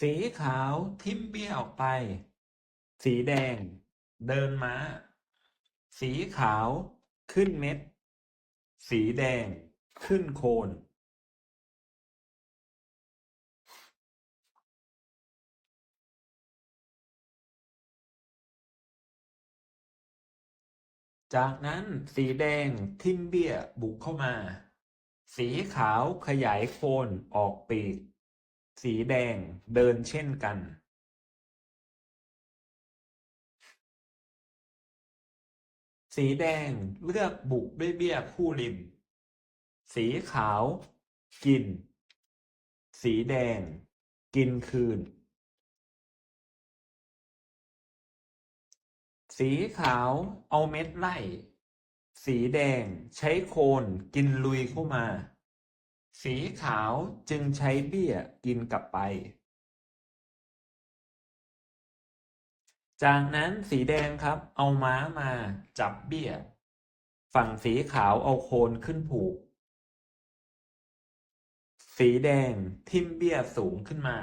สีขาวทิ่มเบี้ยออกไป สีแดง เดินม้า สีขาวขึ้นเม็ด สีแดงขึ้นโคน จากนั้นสีแดงทิ่มเบี้ยบุกเข้ามา สีขาวขยายโคนออกปีก สีแดงเดินเช่นกัน สีแดงเลือกบุกด้วยเบี้ยคู่ริม สีขาว กิน สีแดง กินคืน สีขาวเอาเม็ดไล่ สีแดงใช้โคนกินลุยเข้ามา สีขาวจึงใช้เบี้ยกินกลับไป จากนั้นสีแดงครับ เอาม้ามาจับเบี้ย ฝั่งสีขาวเอาโคนขึ้นผูก สีแดงทิ่มเบี้ยสูงขึ้นมา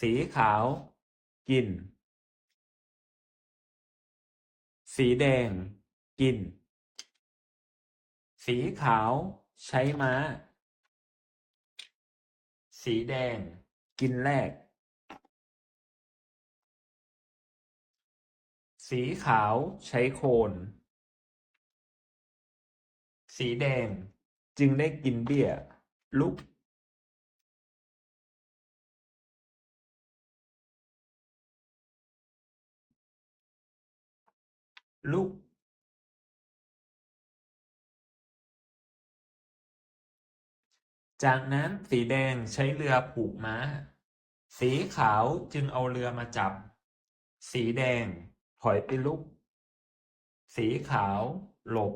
สีขาวกิน สีแดงกิน สีขาวใช้ม้า สีแดง กินแรก สีขาวใช้โคน สีแดง จึงได้กินเบี้ย ลุก ลุก จากนั้นสีแดงใช้เรือผูกม้า สีขาวจึงเอาเรือมาจับ สีแดงถอยไปลุก สีขาวหลบ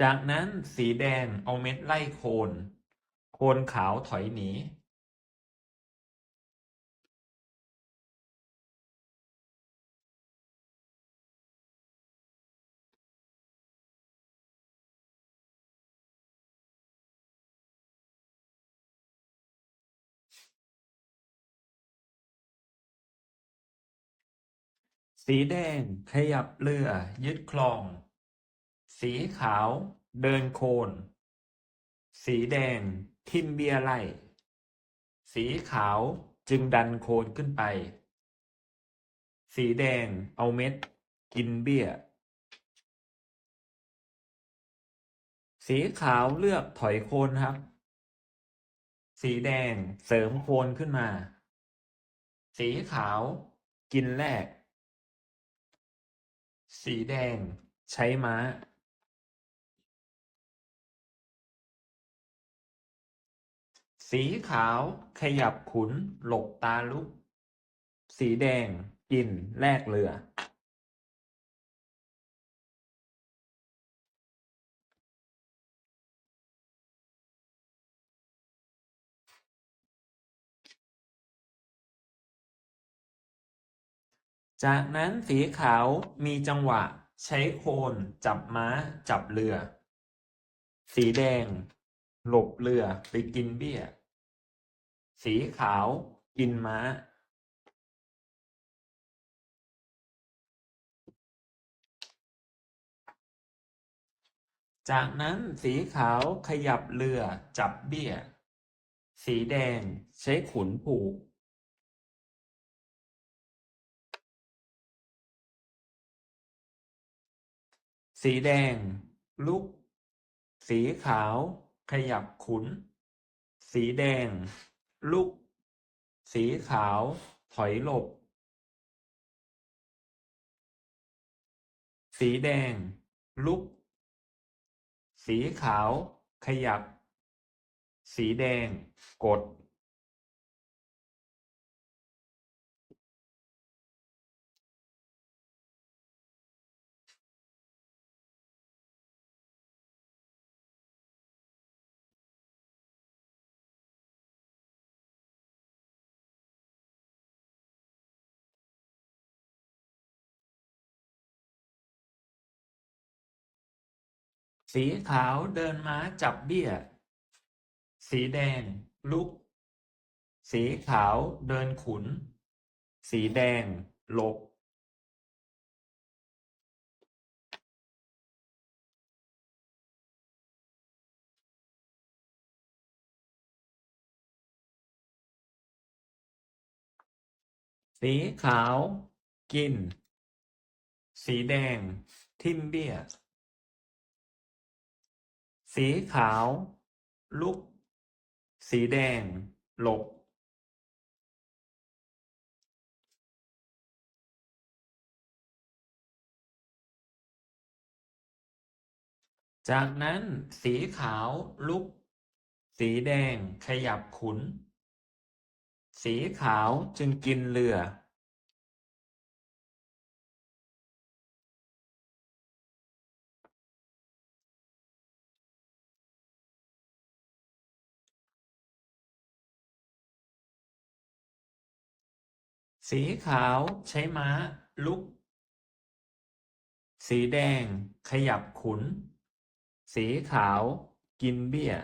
จากนั้นสีแดงเอาเม็ดไล่โคน โคนขาวถอยหนี สีแดงขยับเรือ ยึดคลอง สีขาว เดินโคน สีแดง ทิ่มเบียไล่ สีขาวจึงดันโคนขึ้นไป สีแดงเอาเม็ด กินเบี้ย สีขาวเลือกถอยโคนครับ สีแดงเสริมโคนขึ้นมา สีขาว กินแรก สีแดง ใช้ม้าสีขาวขยับขุน หลบตาลุก สีแดงกินแลกเรือ จากนั้นสีขาวมีจังหวะ ใช้โคนจับม้าจับเรือ สีแดง หลบเรือไปกินเบี้ย สีขาวกินม้า จากนั้นสีขาวขยับเรือจับเบี้ย สีแดงใช้ขุนผูก สีแดง ลุก สีขาว ขยับขุน สีแดง ลุก สีขาว ถอยหลบ สีแดง ลุก สีขาว ขยับ สีแดง กด สีขาวเดินม้าจับเบี้ย สีแดง ลุก สีขาวเดินขุน สีแดง หลบ สีขาว กิน สีแดง ทิ่มเบี้ย สีขาว ลุก สีแดง หลบ จากนั้นสีขาวลุก สีแดงขยับขุน สีขาวจึงกินเรือ สีขาวใช้ม้า ลุก สีแดงขยับขุน สีขาวกินเบี้ย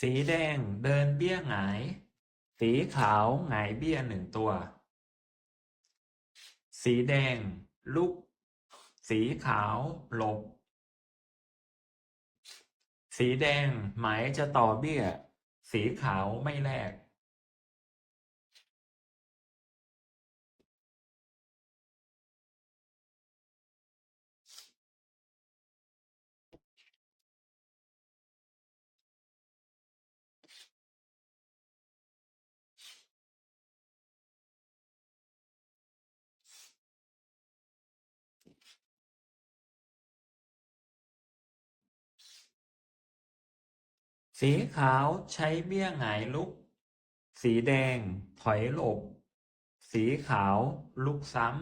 สีแดงเดินเบี้ยหงาย สีขาวหงายเบี้ยหนึ่งตัว สีแดงลุก สีขาวหลบ สีแดงหมายจะต่อเบี้ย สีขาวไม่แลก สีขาวใช้เบี้ยหงายลุก สีแดงถอยหลบ สีขาวลุกซ้ำ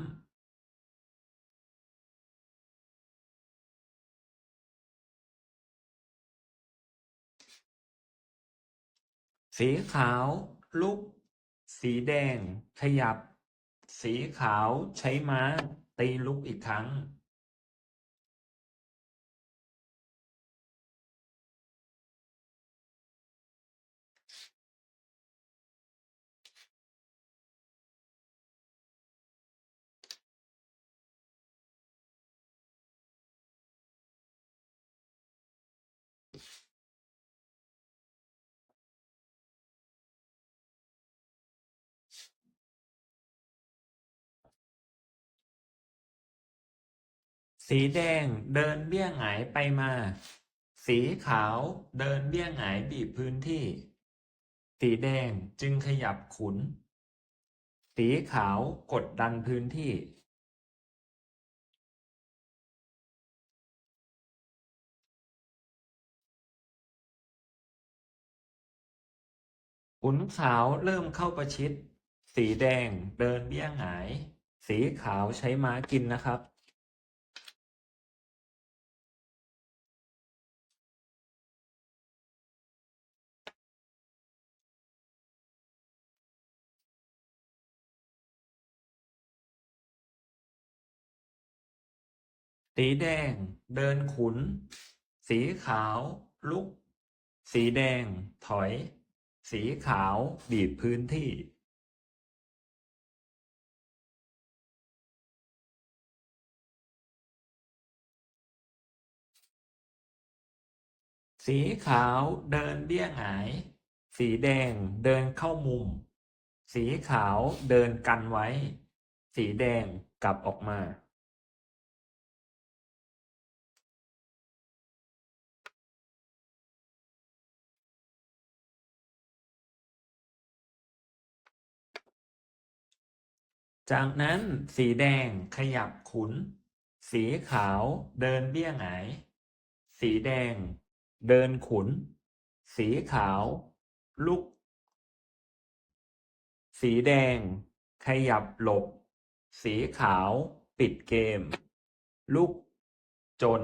สีขาวลุก สีแดง ขยับ สีขาวใช้ม้า ตีลุกอีกครั้ง สีแดงเดินเบี้ยหายไปมา สีขาวเดินเบี้ยหายบีบพื้นที่ สีแดงจึงขยับขุน สีขาวกดดันพื้นที่ ขุนขาวเริ่มเข้าประชิด สีแดงเดินเบี้ยหาย สีขาวใช้ม้ากินนะครับ สีแดงเดินขุน สีขาวลุก สีแดงถอย สีขาวบีบพื้นที่สีขาวเดินเบี้ยหาย สีแดงเดินเข้ามุม สีขาวเดินกันไว้ สีแดงกลับออกมา จากนั้นสีแดงขยับขุน สีขาวเดินเบี้ยหงาย สีแดง เดินขุน สีขาว ลุก สีแดง ขยับหลบ สีขาว ปิดเกม ลุก จน